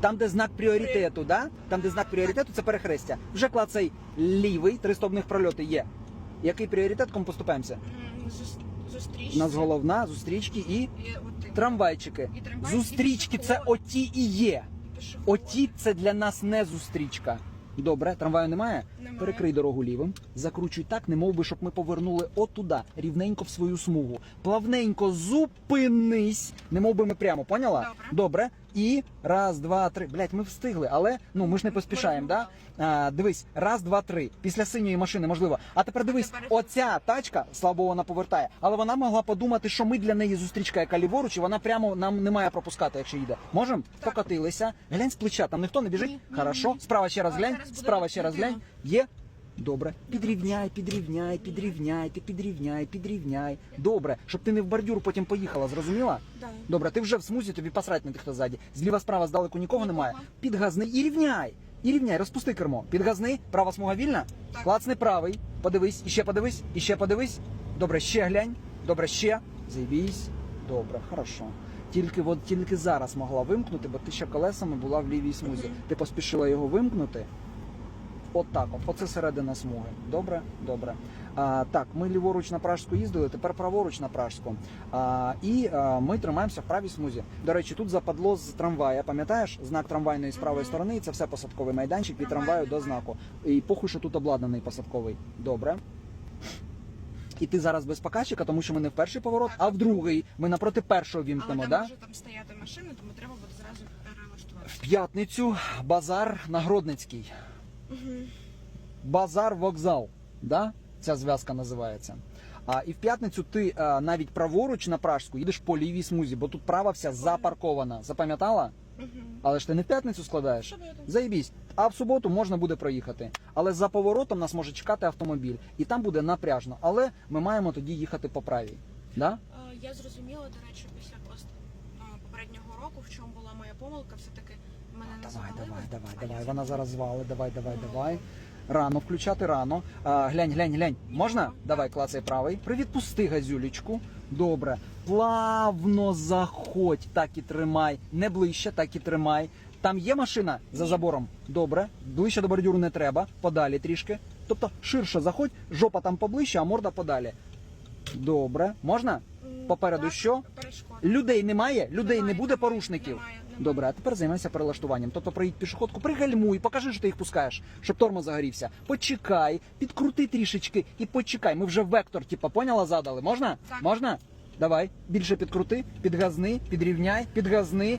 Там, де знак пріоритету, да? там, де знак пріоритету, це перехрестя. Вже клацай лівий, три стовбних прольоти є. Який пріоритет, кому поступаємося? Зустрічки. У нас головна, зустрічки і трамвайчики. І трамвайчики, Зустрічки це пішоходи. оті і є. пішоходи. Оті це для нас не зустрічка. Добре, трамваю немає? Немає. Перекрий дорогу лівим, закручуй так, не би, щоб ми повернули отуда, рівненько в свою смугу. Плавненько зупинись, не би ми прямо, поняла? Добре. Добре. І раз, два, три. Блять, ми встигли, але ну ми ж не поспішаємо, да? А, дивись, раз, два, три. Після синьої машини, можливо. А тепер дивись, тепер- оця тачка, слава Богу, вона повертає, але вона могла подумати, що ми для неї зустрічка, яка ліворуч, і вона прямо нам не має пропускати, якщо їде. Можем? Так. Покатилися. Глянь з плеча, там ніхто не біжить. Ні, ні, Хорошо. ні. Справа ще раз глянь. Справа ще раз глянь. Є? Добре. Підрівняй, підрівняй, підрівняй, ти підрівняй, підрівняй. Добре, щоб ти не в бордюр потім поїхала, зрозуміла? Да. Добре, ти вже в смузі, тобі посрать на тих, хто ззаді. Зліва справа здалеку нікого немає. Підгазни і рівняй. І рівняй, розпусти кермо. Підгазни, права смуга вільна. Клацни правий. Подивись, іще подивись, іще подивись. Добре, ще глянь. Добре, ще. Заєбісь. Добре, хорошо. Тільки от тільки зараз могла вимкнути, бо ти ще колесами була в лівій смузі. Ти поспішила його вимкнути. От так, от. Оце середина смуги. Добре, добре. А, так, ми ліворуч на Пражську їздили, тепер праворуч на Пражську. А, і а, ми тримаємося в правій смузі. До речі, тут западло з трамвая. Пам'ятаєш? Знак трамвайної з правої сторони. Це все посадковий майданчик від Трамваю до знаку. І похуй, що тут обладнаний посадковий. Добре. І ти зараз без показчика, тому що ми не в перший поворот, а в другий. Ми напроти першого Але вімкнемо, там да? може там стояти машини, тому треба буде зразу перелаштувати. В п'ятницю базар Нагродницький. Базар вокзал. Да? Ця зв'язка називається. А, і в п'ятницю ти а, навіть праворуч на Пражську їдеш по лівій смузі, бо тут права вся запаркована. Запам'ятала? Але ж ти не в п'ятницю складаєш. Заєбісь. А в суботу можна буде проїхати. Але за поворотом нас може чекати автомобіль. І там буде напряжно. Але ми маємо тоді їхати по правій. Да? Е, Я зрозуміла, до речі, після пост е, попереднього року, в чому була моя помилка, все-таки мене не Давай, завалили. давай, давай, давай. Вона зараз звали. Давай, давай, давай. Рано включати рано. А, глянь, глянь, глянь. Можна? Давай, клацай правий. Привіт, пусти газюлечку. Добре. Плавно заходь, так і тримай. Не ближче, так і тримай. Там є машина за забором? Добре. Ближче до бордюру не треба. Подалі трішки. Тобто ширше заходь, жопа там поближче, а морда подалі. Добре. Можна? Попереду що? Перешкода. Людей немає? Людей не буде порушників? немає, немає. Добре, а тепер займайся перелаштуванням. Тобто проїдь пішоходку, пригальмуй, покажи, що ти їх пускаєш, щоб тормоз загорівся. Почекай, підкрути трішечки і почекай. Ми вже вектор, типа, поняла, задали. Можна? Так. Можна? Давай, більше підкрути, підгазни, підрівняй, підгазни.